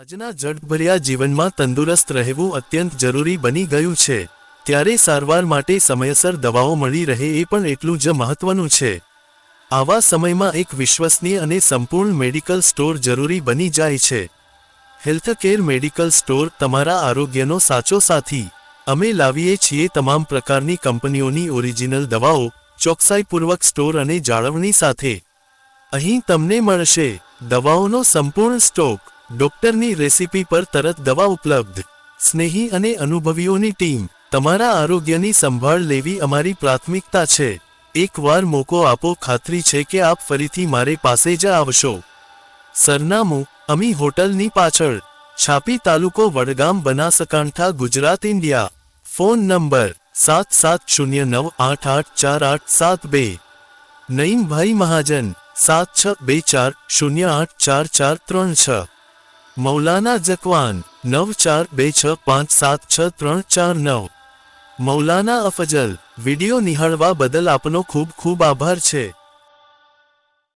આજના જડભર્યા જીવનમાં તંદુરસ્ત રહેવું અત્યંત જરૂરી બની ગયું છે. ત્યારે સારવાર માટે સમયસર દવાઓ મળી રહે એ પણ એટલું જ મહત્વનું છે. આવા સમયમાં એક વિશ્વસનીય અને સંપૂર્ણ મેડિકલ સ્ટોર જરૂરી બની જાય છે. હેલ્થકેર મેડિકલ સ્ટોર તમારા આરોગ્યનો સાચો સાથી. અમે લાવીએ છીએ તમામ પ્રકારની કંપનીઓની ઓરિજિનલ દવાઓ, ચોકસાઈપૂર્વક સ્ટોર અને જાળવણી સાથે. અહીં તમને મળશે દવાઓનો સંપૂર્ણ સ્ટોક. ડોક્ટરની રેસિપી પર તરત દવા ઉપલબ્ધ. સ્નેહી અને અનુભવીઓની ટીમ, તમારા આરોગ્યની સંભાળ લેવી અમારી પ્રાથમિકતા છે. એકવાર મોકો આપો, ખાતરી છે કે આપ ફરીથી મારે પાસે જ આવશો. સરનામું, અમી હોટલની પાછળ. છાપી તાલુકો Vadgam, Banaskantha, Gujarat, India. Phone number, સાત સાત શૂન્ય નવ આઠ આઠ ચાર આઠ સાત બે. નઈમભાઈ મહાજન, સાત છ બે ચાર શૂન્ય આઠ ચાર ચાર ત્રણ છ. મૌલાના જકવાન નવ ચાર બે છ પાંચ સાત છ ત્રણ ચાર નવ. મૌલાના અફજલ, વીડિયો નિહાળવા બદલ આપનો ખૂબ ખૂબ આભાર છે.